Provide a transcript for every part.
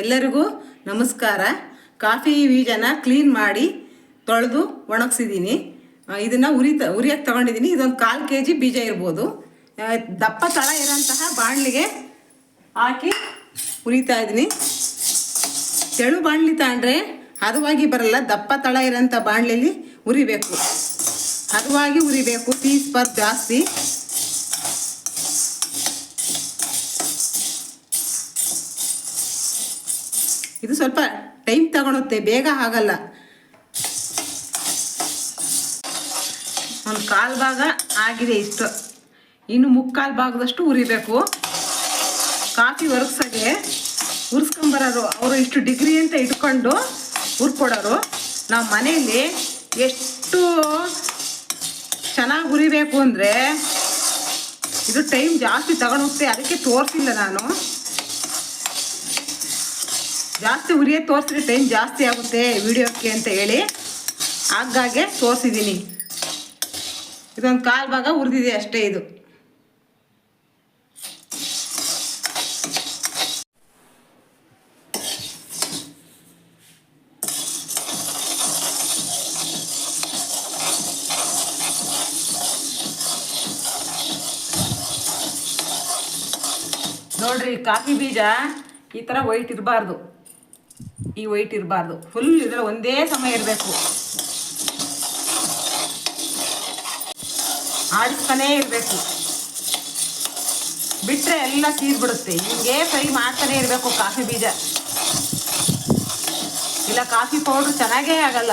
ಎಲ್ಲರಿಗೂ ನಮಸ್ಕಾರ. ಕಾಫಿ ಬೀಜನ ಕ್ಲೀನ್ ಮಾಡಿ ತೊಳೆದು ಒಣಗಿಸಿದ್ದೀನಿ ಇದನ್ನು ಉರಿ ಉರಿಯಕ್ಕೆ ತಗೊಂಡಿದ್ದೀನಿ ಇದೊಂದು ಕಾಲು ಕೆ ಜಿ ಬೀಜ ಇರ್ಬೋದು. ದಪ್ಪ ತಳ ಇರೋಂತಹ ಬಾಣಲಿಗೆ ಹಾಕಿ ಉರಿತಾ ಇದ್ದೀನಿ ತೆಳು ಬಾಣಲಿ ತಗೊಂಡ್ರೆ ಹದವಾಗಿ ಬರಲ್ಲ. ದಪ್ಪ ತಳ ಇರೋಂಥ ಬಾಣಲಿಲಿ ಉರಿಬೇಕು. ಹದವಾಗಿ ಉರಿಬೇಕು. ಟೀ ಸ್ಪರ್ ಜಾಸ್ತಿ. ಇದು ಸ್ವಲ್ಪ ಟೈಮ್ ತಗೊಳುತ್ತೆ, ಬೇಗ ಆಗಲ್ಲ. ಒಂದು ಕಾಲು ಭಾಗ ಆಗಿದೆ ಇಷ್ಟು. ಇನ್ನು ಮುಕ್ಕಾಲು ಭಾಗದಷ್ಟು ಉರಿಬೇಕು. ಕಾಫಿ ಒರಗ್ಸೋಕ್ಕೆ ಉರ್ಸ್ಕೊಂಬರೋರು, ಅವರು ಇಷ್ಟು ಡಿಗ್ರಿ ಅಂತ ಇಟ್ಕೊಂಡು ಉರ್ಕೊಡೋರು. ನಾವು ಮನೆಯಲ್ಲಿ ಎಷ್ಟು ಚೆನ್ನಾಗಿ ಉರಿಬೇಕು ಅಂದರೆ ಇದು ಟೈಮ್ ಜಾಸ್ತಿ ತಗೊಂಡೋಗ್ತೆ ಅದಕ್ಕೆ ತೋರಿಸಿಲ್ಲ ನಾನು. ಜಾಸ್ತಿ ಉರಿಯೋ ತೋರಿಸಿದ್ರೆ ಟೈಮ್ ಜಾಸ್ತಿ ಆಗುತ್ತೆ ವಿಡಿಯೋಕ್ಕೆ ಅಂತ ಹೇಳಿ. ಆಗಾಗ್ಗೆ ತೋರಿಸಿದ್ದೀನಿ. ಇದೊಂದು ಕಾಲು ಭಾಗ ಉರಿದಿದೆ ಅಷ್ಟೇ ಇದು. ನೋಡ್ರಿ, ಕಾಫಿ ಬೀಜ ಈ ಥರ ವೈಟ್ ಇರಬಾರ್ದು. ಈ ವೈಟ್ ಇರಬಾರ್ದು. ಫುಲ್ ಇದ್ರೆ ಒಂದೇ ಸಮಯ ಇರಬೇಕು. ಆಡಿಸ್ತಾನೇ ಇರಬೇಕು. ಬಿಟ್ಟರೆ ಎಲ್ಲ ತೀರ್ಬಿಡುತ್ತೆ ಹಿಂಗೆ ಫ್ರೈ ಮಾಡ್ತಾನೆ ಇರಬೇಕು ಕಾಫಿ ಬೀಜ. ಇಲ್ಲ, ಕಾಫಿ ಪೌಡ್ರ್ ಚೆನ್ನಾಗೇ ಆಗಲ್ಲ.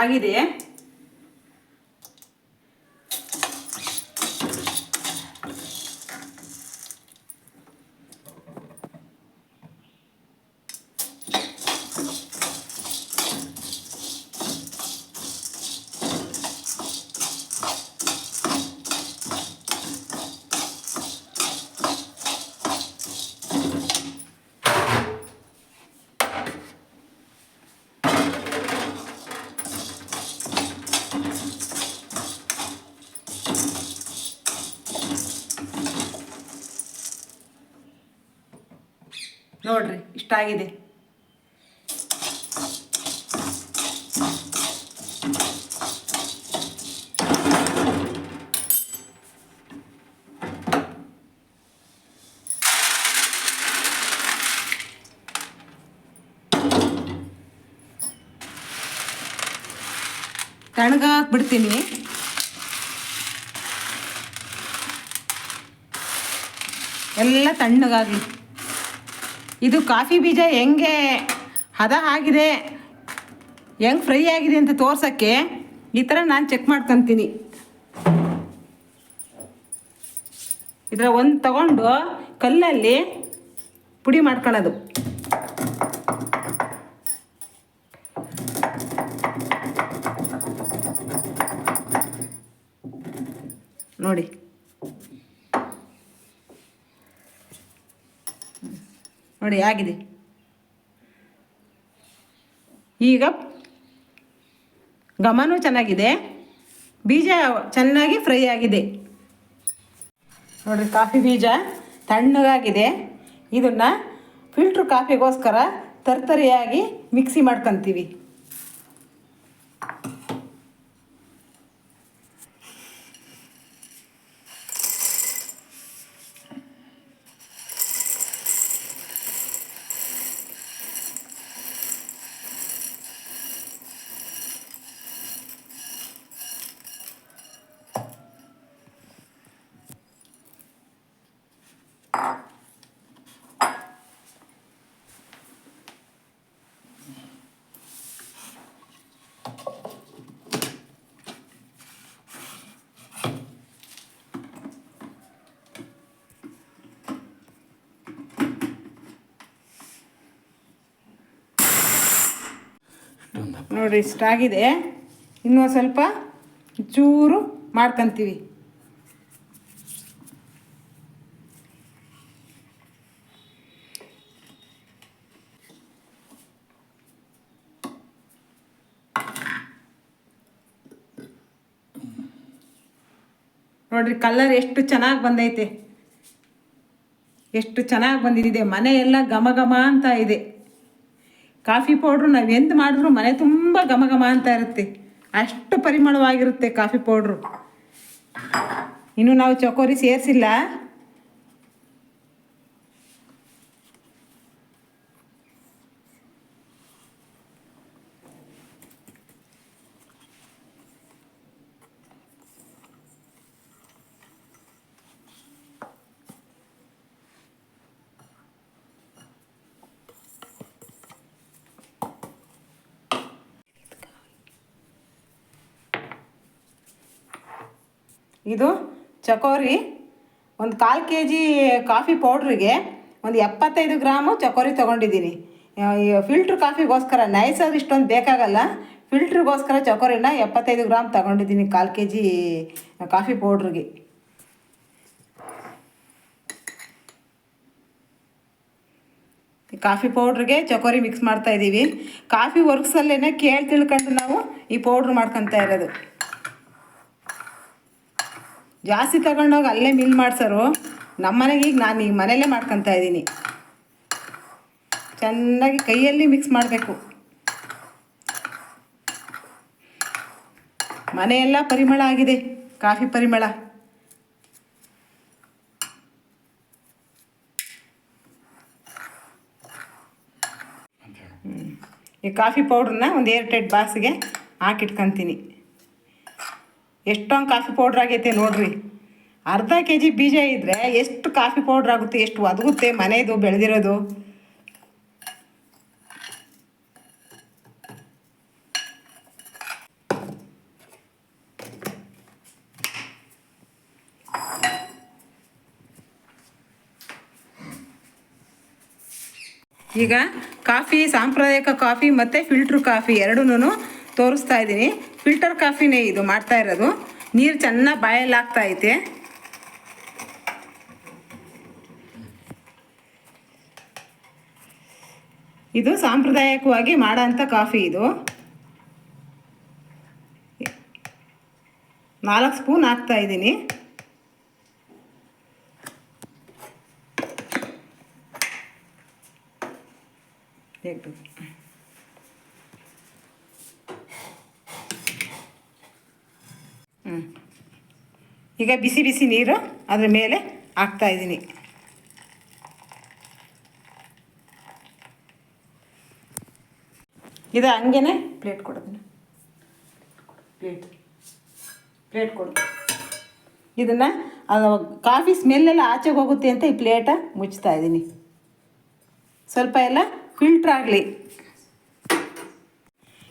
ಆಗಿದೆ. ನೋಡ್ರಿ ಇಷ್ಟಾಗಿದೆ ತಣ್ಣಗಾಕ್ ಬಿಡ್ತೀನಿ. ಎಲ್ಲ ತಣ್ಣಗಾಗಲಿ. ಇದು ಕಾಫಿ ಬೀಜ ಹೆಂಗೆ ಹದ ಆಗಿದೆ, ಹೆಂಗೆ ಫ್ರೈ ಆಗಿದೆ ಅಂತ ತೋರ್ಸೋಕ್ಕೆ ಈ ಥರ ನಾನು ಚೆಕ್ ಮಾಡ್ಕೊತೀನಿ. ಇದರ ಒಂದು ತಗೊಂಡು ಕಲ್ಲಲ್ಲಿ ಪುಡಿ ಮಾಡ್ಕೊಳ್ಳೋದು. ನೋಡಿ. ನೋಡಿ ಆಗಿದೆ ಈಗ ಘಮನೂ ಚೆನ್ನಾಗಿದೆ. ಬೀಜ ಚೆನ್ನಾಗಿ ಫ್ರೈ ಆಗಿದೆ. ನೋಡಿರಿ ಕಾಫಿ ಬೀಜ ತಣ್ಣಗಾಗಿದೆ. ಇದನ್ನು ಫಿಲ್ಟ್ರ್ ಕಾಫಿಗೋಸ್ಕರ ತರ್ತರಿಯಾಗಿ ಮಿಕ್ಸಿ ಮಾಡ್ಕೊತೀವಿ. ನೋಡಿರಿ ಇಷ್ಟಾಗಿದೆ. ಇನ್ನೂ ಸ್ವಲ್ಪ ಚೂರು ಮಾಡ್ಕೊತೀವಿ. ನೋಡ್ರಿ ಕಲರ್ ಎಷ್ಟು ಚೆನ್ನಾಗಿ ಬಂದೈತೆ. ಎಷ್ಟು ಚೆನ್ನಾಗಿ ಬಂದಿದೆ. ಮನೆ ಎಲ್ಲ ಘಮ ಘಮ ಅಂತ ಇದೆ. ಕಾಫಿ ಪೌಡ್ರು ನಾವು ಎಂತ ಮಾಡಿದ್ರು ಮನೆ ತುಂಬ ಘಮ ಘಮ ಅಂತ ಇರುತ್ತೆ. ಅಷ್ಟು ಪರಿಮಳವಾಗಿರುತ್ತೆ ಕಾಫಿ ಪೌಡ್ರು. ಇನ್ನು ನಾವು ಚಕೋರಿ ಸೇರಿಸಿಲ್ಲ. ಇದು ಚಕೋರಿ, ಒಂದು ಕಾಲು ಕೆ ಜಿ ಕಾಫಿ ಪೌಡ್ರಿಗೆ ಒಂದು ಎಪ್ಪತ್ತೈದು ಗ್ರಾಮು ಚಕೋರಿ ತೊಗೊಂಡಿದ್ದೀನಿ. ಫಿಲ್ಟ್ರ್ ಕಾಫಿಗೋಸ್ಕರ ನೈಸ್ ಅದು ಇಷ್ಟೊಂದು ಬೇಕಾಗಲ್ಲ ಫಿಲ್ಟ್ರಿಗೋಸ್ಕರ ಚಕೋರಿನ ಎಪ್ಪತ್ತೈದು ಗ್ರಾಮ್ ತೊಗೊಂಡಿದ್ದೀನಿ ಕಾಲು ಕೆ ಜಿ ಕಾಫಿ ಪೌಡ್ರಿಗೆ. ಕಾಫಿ ಪೌಡ್ರಿಗೆ ಚಕೋರಿ ಮಿಕ್ಸ್ ಮಾಡ್ತಾ ಇದ್ದೀವಿ ಕಾಫಿ ವರ್ಕ್ಸಲ್ಲೇ ಕೇಳಿ ತಿಳ್ಕೊಂಡು ನಾವು ಈ ಪೌಡ್ರ್ ಮಾಡ್ಕೊತಾ ಇರೋದು. ಜಾಸ್ತಿ ತಗೊಂಡೋಗಿ ಅಲ್ಲೇ ಮಿಲ್ ಮಾಡ್ಸೋರು ನಮ್ಮ ಮನೆಗೆ ಈಗ ನಾನು ಈಗ ಮನೆಯಲ್ಲೇ ಮಾಡ್ಕೊತಾ ಇದ್ದೀನಿ. ಚೆನ್ನಾಗಿ ಕೈಯಲ್ಲಿ ಮಿಕ್ಸ್ ಮಾಡಬೇಕು. ಮನೆಯೆಲ್ಲ ಪರಿಮಳ ಆಗಿದೆ ಕಾಫಿ ಪರಿಮಳ. ಈ ಕಾಫಿ ಪೌಡ್ರನ್ನ ಒಂದು ಏರ್ ಟೈಟ್ ಬಾಕ್ಸಿಗೆ ಹಾಕಿಟ್ಕೊತೀನಿ. ಎಷ್ಟೊಂದು ಕಾಫಿ ಪೌಡ್ರ್ ಆಗೈತೆ ನೋಡ್ರಿ. ಅರ್ಧ ಕೆ ಜಿ ಬೀಜ ಇದ್ರೆ ಎಷ್ಟು ಕಾಫಿ ಪೌಡ್ರ್ ಆಗುತ್ತೆ, ಎಷ್ಟು ಒದಗುತ್ತೆ ಮನೆಯದು ಬೆಳೆದಿರೋದು? ಈಗ ಕಾಫಿ, ಸಾಂಪ್ರದಾಯಿಕ ಕಾಫಿ ಮತ್ತು ಫಿಲ್ಟ್ರ್ ಕಾಫಿ ಎರಡೂ ತೋರಿಸ್ತಾ ಇದ್ದೀನಿ. ಫಿಲ್ಟರ್ ಕಾಫಿನೇ ಇದು ಮಾಡ್ತಾ ಇರೋದು. ನೀರು ಚೆನ್ನಾಗಿ ಬಾಯಲ್ಲಿ ಆಗ್ತಾ ಐತೆ. ಇದು ಸಾಂಪ್ರದಾಯಿಕವಾಗಿ ಮಾಡೋಂಥ ಕಾಫಿ ಇದು. ನಾಲ್ಕು ಸ್ಪೂನ್ ಹಾಕ್ತಾ ಇದ್ದೀನಿ. ಈಗ ಬಿಸಿ ಬಿಸಿ ನೀರು ಅದರ ಮೇಲೆ ಹಾಕ್ತಾ ಇದ್ದೀನಿ. ಇದು ಹಂಗೇನೆ ಪ್ಲೇಟ್ ಕೊಡೋದನ್ನ ಪ್ಲೇಟ್. ಪ್ಲೇಟ್ ಕೊಡು. ಇದನ್ನು ಅದು ಕಾಫಿ ಸ್ಮೆಲ್ಲೆಲ್ಲ ಆಚೆಗೆ ಹೋಗುತ್ತೆ ಅಂತ ಈ ಪ್ಲೇಟ ಮುಚ್ತಾ ಇದ್ದೀನಿ. ಸ್ವಲ್ಪ ಎಲ್ಲ ಫಿಲ್ಟ್ರ್ ಆಗಲಿ.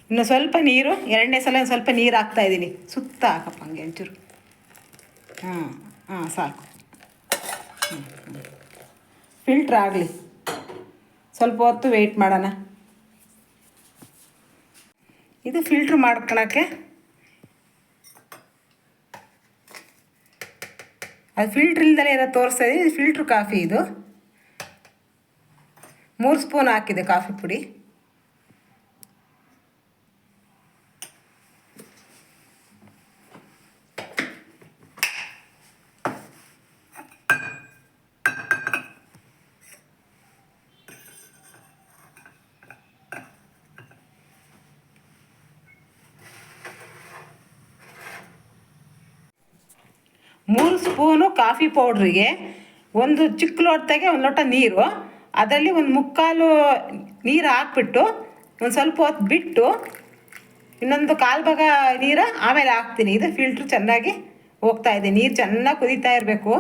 ಇನ್ನು ಸ್ವಲ್ಪ ನೀರು ಎರಡನೇ ಸಲ ಒಂದ್ ಸ್ವಲ್ಪ ನೀರು ಹಾಕ್ತಾ ಇದ್ದೀನಿ. ಸುತ್ತ ಹಾಕಪ್ಪ ಹಂಗೆ ಒಂಚೂರು. ಹಾಂ ಹಾಂ ಸಾಕು. ಫಿಲ್ಟ್ರ್ ಆಗಲಿ. ಸ್ವಲ್ಪ ಹೊತ್ತು ವೆಯ್ಟ್ ಮಾಡೋಣ. ಇದು ಫಿಲ್ಟ್ರ್ ಮಾಡ್ಕೊಳಕ್ಕೆ. ಅದು ಫಿಲ್ಟ್ರ್ ಇಲ್ದಲೇ ಏನೋ ತೋರಿಸ್ತಾ ಇದೆ ಫಿಲ್ಟ್ರ್ ಕಾಫಿ ಇದು. ಮೂರು ಸ್ಪೂನ್ ಹಾಕಿದೆ ಕಾಫಿ ಪುಡಿ. ಮೂರು ಸ್ಪೂನು ಕಾಫಿ ಪೌಡ್ರಿಗೆ ಒಂದು ಚಿಕ್ಕ ಲೋಟದಾಗೆ ಒಂದು ಲೋಟ ನೀರು, ಅದರಲ್ಲಿ ಒಂದು ಮುಕ್ಕಾಲು ನೀರು ಹಾಕ್ಬಿಟ್ಟು ಒಂದು ಸ್ವಲ್ಪ ಹೊತ್ತು ಬಿಟ್ಟು ಇನ್ನೊಂದು ಕಾಲು ಭಾಗ ನೀರು ಆಮೇಲೆ ಹಾಕ್ತೀನಿ. ಇದು ಫಿಲ್ಟ್ರ್ ಚೆನ್ನಾಗಿ ಹೋಗ್ತಾ ಇದೆ. ನೀರು ಚೆನ್ನಾಗಿ ಕುದೀತಾ ಇರಬೇಕು.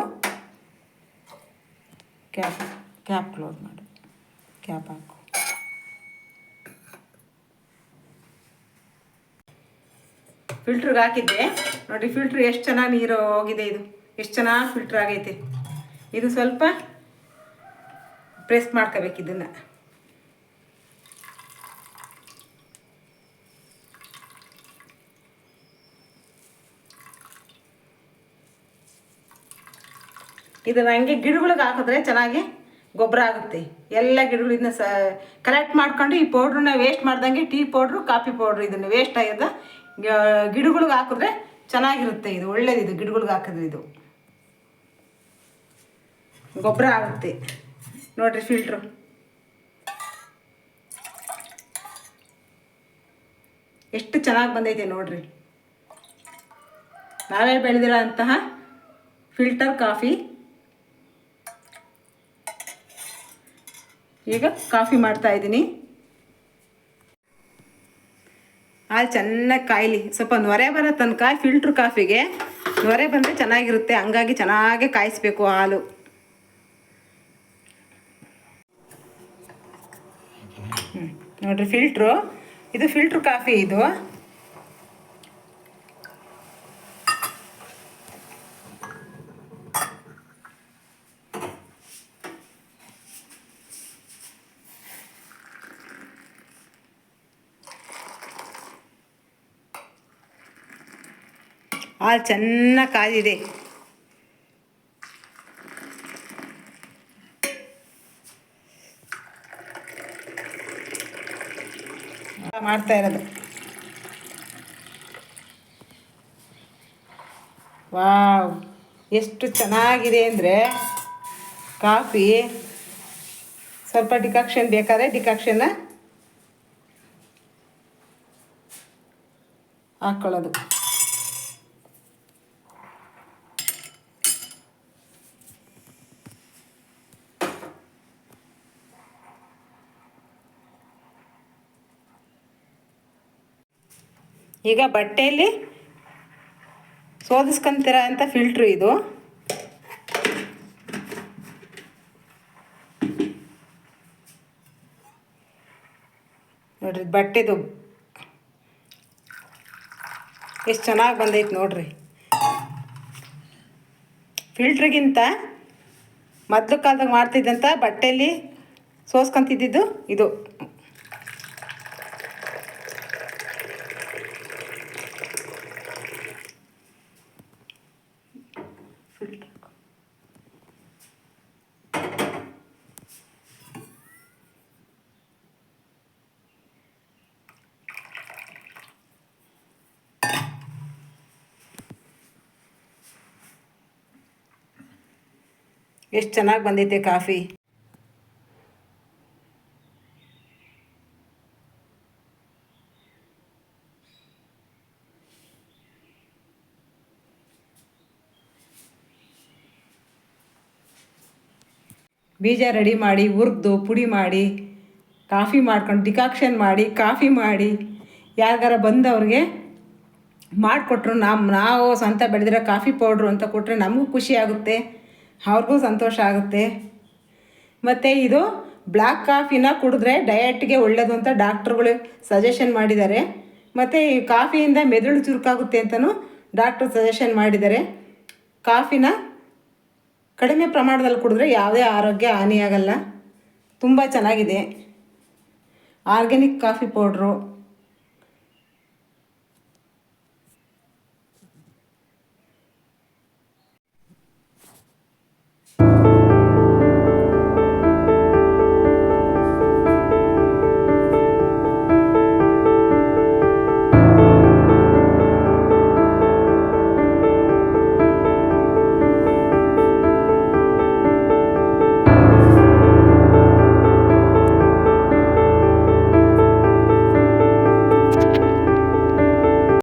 ಕ್ಯಾಪ್ ಕ್ಯಾಪ್ ಕ್ಲೋಸ್ ಮಾಡಿ. ಕ್ಯಾಪ್ ಹಾಕು. ಫಿಲ್ಟ್ರಿಗೆ ಹಾಕಿದ್ದೆ ನೋಡಿ ಫಿಲ್ಟ್ರ್ ಎಷ್ಟು ಚೆನ್ನಾಗಿ ನೀರು ಹೋಗಿದೆ ಇದು. ಎಷ್ಟು ಚೆನ್ನಾಗಿ ಫಿಲ್ಟ್ರ್ ಆಗೈತೆ. ಇದು ಸ್ವಲ್ಪ ಪ್ರೆಸ್ ಮಾಡ್ಕೋಬೇಕು ಇದನ್ನು. ಇದನ್ನು ಹಂಗೆ ಗಿಡಗಳಿಗೆ ಹಾಕಿದ್ರೆ ಚೆನ್ನಾಗಿ ಗೊಬ್ಬರ ಆಗುತ್ತೆ. ಎಲ್ಲ ಗಿಡಗಳು ಇದನ್ನ ಸ ಕಲೆಕ್ಟ್ ಮಾಡ್ಕೊಂಡು ಈ ಪೌಡ್ರನ್ನ ವೇಸ್ಟ್ ಮಾಡ್ದಂಗೆ ಟೀ ಪೌಡ್ರು ಕಾಫಿ ಪೌಡ್ರು ಇದನ್ನು ವೇಸ್ಟ್ ಆಗ್ಯದ ಗಿಡಗಳಿಗೆ ಹಾಕಿದ್ರೆ ಚೆನ್ನಾಗಿರುತ್ತೆ ಇದು, ಒಳ್ಳೇದಿದು, ಗಿಡಗಳಿಗೆ ಹಾಕಿದ್ರೆ ಇದು. ಗೊಬ್ಬರ ಆಗುತ್ತೆ. ನೋಡ್ರಿ ಫಿಲ್ಟ್ರು ಎಷ್ಟು ಚೆನ್ನಾಗಿ ಬಂದೈತೆ ನೋಡ್ರಿ. ನಾವೇ ಬೆಳೆದಿರೋ ಅಂತಹ ಫಿಲ್ಟರ್ ಕಾಫಿ. ಈಗ ಕಾಫಿ ಮಾಡ್ತಾ ಇದ್ದೀನಿ. ಹಾಲು ಚೆನ್ನಾಗಿ ಕಾಯಲಿ. ಸ್ವಲ್ಪ ನೊರೆ ಬರೋ ತನಕ ಫಿಲ್ಟ್ರ್ ಕಾಫಿಗೆ ನೊರೆ ಬಂದರೆ ಚೆನ್ನಾಗಿರುತ್ತೆ. ಹಂಗಾಗಿ ಚೆನ್ನಾಗಿ ಕಾಯಿಸ್ಬೇಕು ಹಾಲು. ನೋಡ್ರಿ ಫಿಲ್ಟ್ರು ಇದು ಫಿಲ್ಟ್ರ್ ಕಾಫಿ ಇದು. ಹಾಲು ಚೆನ್ನಾಗಿ ಕಾದಿದೆ. ಮಾಡ್ತಾ ಇರೋದು. ವಾವ್, ಎಷ್ಟು ಚೆನ್ನಾಗಿದೆ ಅಂದರೆ ಕಾಫಿ. ಸ್ವಲ್ಪ ಡಿಕಾಕ್ಷನ್ ಬೇಕಾದ್ರೆ ಡಿಕಾಕ್ಷನ್ನ ಹಾಕ್ಕೊಳ್ಳೋದು ಈಗ ಬಟ್ಟೆಯಲ್ಲಿ ಸೋದಿಸ್ಕೊಂತೀರ ಅಂತ ಫಿಲ್ಟ್ರು ಇದು. ನೋಡ್ರಿ ಬಟ್ಟೆದು ಎಷ್ಟು ಚೆನ್ನಾಗಿ ಬಂದೈತೆ ನೋಡ್ರಿ. ಫಿಲ್ಟ್ರಿಗಿಂತ ಮೊದಲು ಕಾಲದಾಗ ಮಾಡ್ತಿದ್ದಂಥ ಬಟ್ಟೆಯಲ್ಲಿ ಸೋಸ್ಕೊಂತಿದ್ದಿದ್ದು ಇದು. ಎಷ್ಟು ಚೆನ್ನಾಗಿ ಬಂದೈತೆ ಕಾಫಿ? ಬೀಜ ರೆಡಿ ಮಾಡಿ, ಹುರಿದು, ಪುಡಿ ಮಾಡಿ, ಕಾಫಿ ಮಾಡ್ಕೊಂಡು, ಡಿಕಾಕ್ಷನ್ ಮಾಡಿ, ಕಾಫಿ ಮಾಡಿ. ಯಾರಿಗಾರ ಬಂದವ್ರಿಗೆ ಮಾಡಿಕೊಟ್ರು ನಮ್ಮ ನಾವು ಸ್ವಂತ ಬೆಳೆದಿರೋ ಕಾಫಿ ಪೌಡ್ರು ಅಂತ ಕೊಟ್ಟರೆ ನಮಗೂ ಖುಷಿ ಆಗುತ್ತೆ. ಅವ್ರಿಗೂ ಸಂತೋಷ ಆಗುತ್ತೆ. ಮತ್ತು ಇದು ಬ್ಲ್ಯಾಕ್ ಕಾಫಿನ ಕುಡಿದ್ರೆ ಡಯಟ್ಗೆ ಒಳ್ಳೆಯದು ಅಂತ ಡಾಕ್ಟ್ರುಗಳು ಸಜೆಷನ್ ಮಾಡಿದ್ದಾರೆ. ಮತ್ತು ಈ ಕಾಫಿಯಿಂದ ಮೆದುಳು ಚುರುಕಾಗುತ್ತೆ ಅಂತಲೂ ಡಾಕ್ಟ್ರು ಸಜೆಷನ್ ಮಾಡಿದ್ದಾರೆ. ಕಾಫಿನ ಕಡಿಮೆ ಪ್ರಮಾಣದಲ್ಲಿ ಕುಡಿದ್ರೆ ಯಾವುದೇ ಆರೋಗ್ಯ ಹಾನಿಯಾಗಲ್ಲ. ತುಂಬ ಚೆನ್ನಾಗಿದೆ. Organic coffee powder.